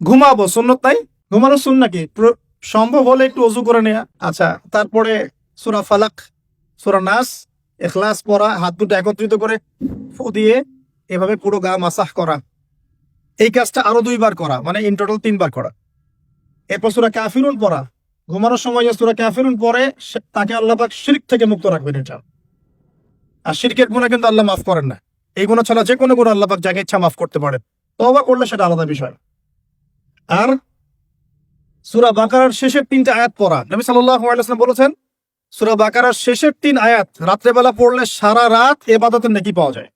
ঘুমাবো, সুন্নত নাই? ঘুমানো শুন নাকি সম্ভব হলে একটু অজু করে নেয়া। আচ্ছা তারপরে সুরা ফালাক, সুরা নাস এখলাস পরা হাত দুটো একত্রিত করে ফু দিয়ে এভাবে পুরো গা মাসাহ করা। এই কাজটা আরও দুইবার করা মানে ইন টোটাল তিনবার করা। এরপর সুরা কাফিরুন পড়া। ঘুমানোর সময় যে সুরা কাফিরুন পরে তাকে আল্লাহ পাক শিরক থেকে মুক্ত রাখবেন এটা। আর শিরকের গুণা কিন্তু আল্লাহ মাফ করেন না। এই গুণা ছাড়া যে কোনো গুণা আল্লাহ পাক যাকে ইচ্ছা মাফ করতে পারেন। তবা করলে সেটা আলাদা বিষয়। আর সুরা বাকারার শেষের তিনটা আয়াত পড়া। নবী আলাইহি বলেছেন, সুরা বাকারার শেষের তিন আয়াত রাত্রেবেলা পড়লে সারা রাত এবাদতের নেকি পাওয়া যায়।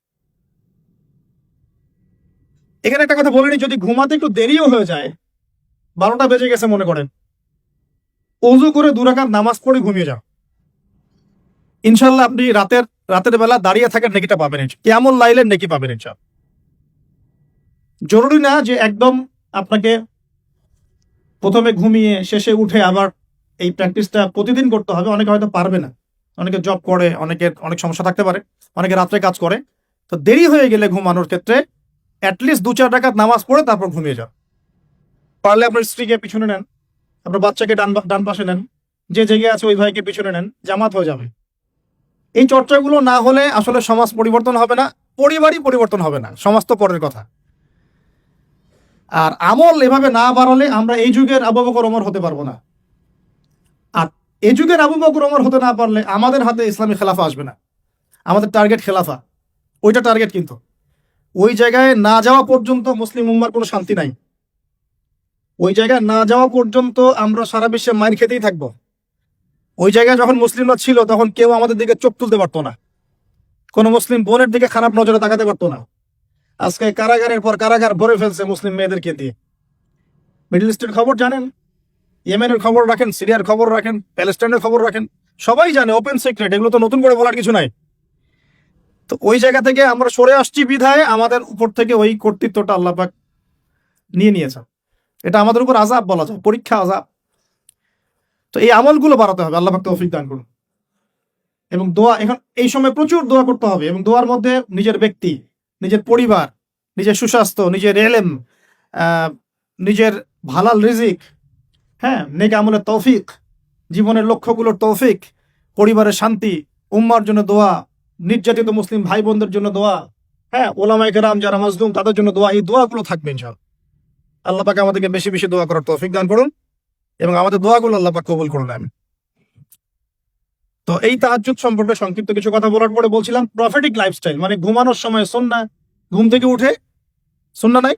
এখানে একটা কথা বলিনি, যদি ঘুমাতে একটু দেরিও হয়ে যায়, বারোটা বেজে গেছে মনে করেন অজু করে দুরাকাত নামাজ পড়ে ঘুমিয়ে যাও। ইনশাল্লাহ আপনি রাতের রাতের বেলা দাঁড়িয়ে থাকার নেকিটা পাবেন কেমন লাইলের নেকি পাবেন ইনশাল্লাহ জরুরি না যে একদম আপনাকে প্রথমে ঘুমিয়ে শেষে উঠে আবার এই প্র্যাকটিসটা প্রতিদিন করতে হবে। অনেকে হয়তো পারবে না। অনেকে জব করে, অনেকের অনেক সমস্যা থাকতে পারে। অনেকে রাত্রে কাজ করে। তো দেরি হয়ে গেলে ঘুমানোর ক্ষেত্রে অ্যাটলিস্ট দু চার টাকার নামাজ পড়ে তারপর ঘুমিয়ে যাও। পারলে আপনার স্ত্রীকে পিছনে নেন। আপনার বাচ্চাকে ডান ডান পাশে নেন। যে জেগে আছে ওই ভাইকে পিছনে নেন। জামাত হয়ে যাবে। এই চর্চাগুলো না হলে আসলে সমাজ পরিবর্তন হবে না। পরিবারই পরিবর্তন হবে না। সমাজ তো পরের কথা। আর আমল এভাবে না বাড়ালে আমরা এই যুগের আবু বকর হতে পারব না। আর এই যুগের আবু বকর হতে না পারলে আমাদের হাতে ইসলামী খেলাফা আসবে না। আমাদের টার্গেট খেলাফা। ওইটা টার্গেট কিন্তু। ওই জায়গায় না যাওয়া পর্যন্ত মুসলিম উম্মার কোনো শান্তি নাই। ওই জায়গায় না যাওয়া পর্যন্ত আমরা সারা বিশ্বে মাইর খেতেই থাকব। ওই জায়গায় যখন মুসলিমরা ছিল তখন কেউ আমাদের দিকে চোখ তুলতে পারতো না। কোনো মুসলিম বোনের দিকে খারাপ নজরে তাকাতে পারতো না। আজকে কারাগারের পর কারাগার ভরে ফেলছে মুসলিম মেয়েদেরকে দিয়ে। মিডল ইস্টের খবর জানেন? ইয়েমেনের খবর রাখেন, সিরিয়ার খবর রাখেন, প্যালেস্টাইনের খবর রাখেন। সবাই জানে ওপেন সিক্রেট এগুলো তো নতুন করে বলার কিছু নাই। তো ওই জায়গা থেকে আমরা সরে আসছি বিধায়, আমাদের উপর থেকে ওই কর্তৃত্বটা আল্লাহ পাক নিয়ে নিয়েছে এটা আমাদের উপর আজাব বলা যায়, পরীক্ষা আজাব তো এই আমলগুলো বাড়াতে হবে আল্লাহ পাক তৌফিক দান করুন। এবং দোয়া, এখন এই সময় প্রচুর দোয়া করতে হবে, এবং দোয়ার মধ্যে নিজের ব্যক্তি নিজের পরিবার, নিজের সুস্বাস্থ্য, নিজের এলেম নিজের ভালাল রিজিক হ্যাঁ নেক আমলের তৌফিক, জীবনের লক্ষ্যগুলোর তৌফিক, পরিবারের শান্তি, উম্মার জন্য দোয়া, নির্যাতিত মুসলিম ভাই বোনদের জন্য দোয়া হ্যাঁ ওলামাই কেরাম যারা মাজলুম তাদের জন্য দোয়া, এই দোয়াগুলো থাকবে ইনশাল আল্লাহ পাকে আমাদেরকে বেশি বেশি দোয়া করার তৌফিক দান করুন এবং আমাদের দোয়াগুলো আল্লাহ পাক কবুল নেন তো এই তাহাজুদ সম্পর্কে সংক্ষিপ্ত কিছু কথা বলার পরে বলছিলাম প্রফেটিক লাইফস্টাইল মানে ঘুমানোর সময়, সন্না, ঘুম থেকে উঠে, সন্না নাই?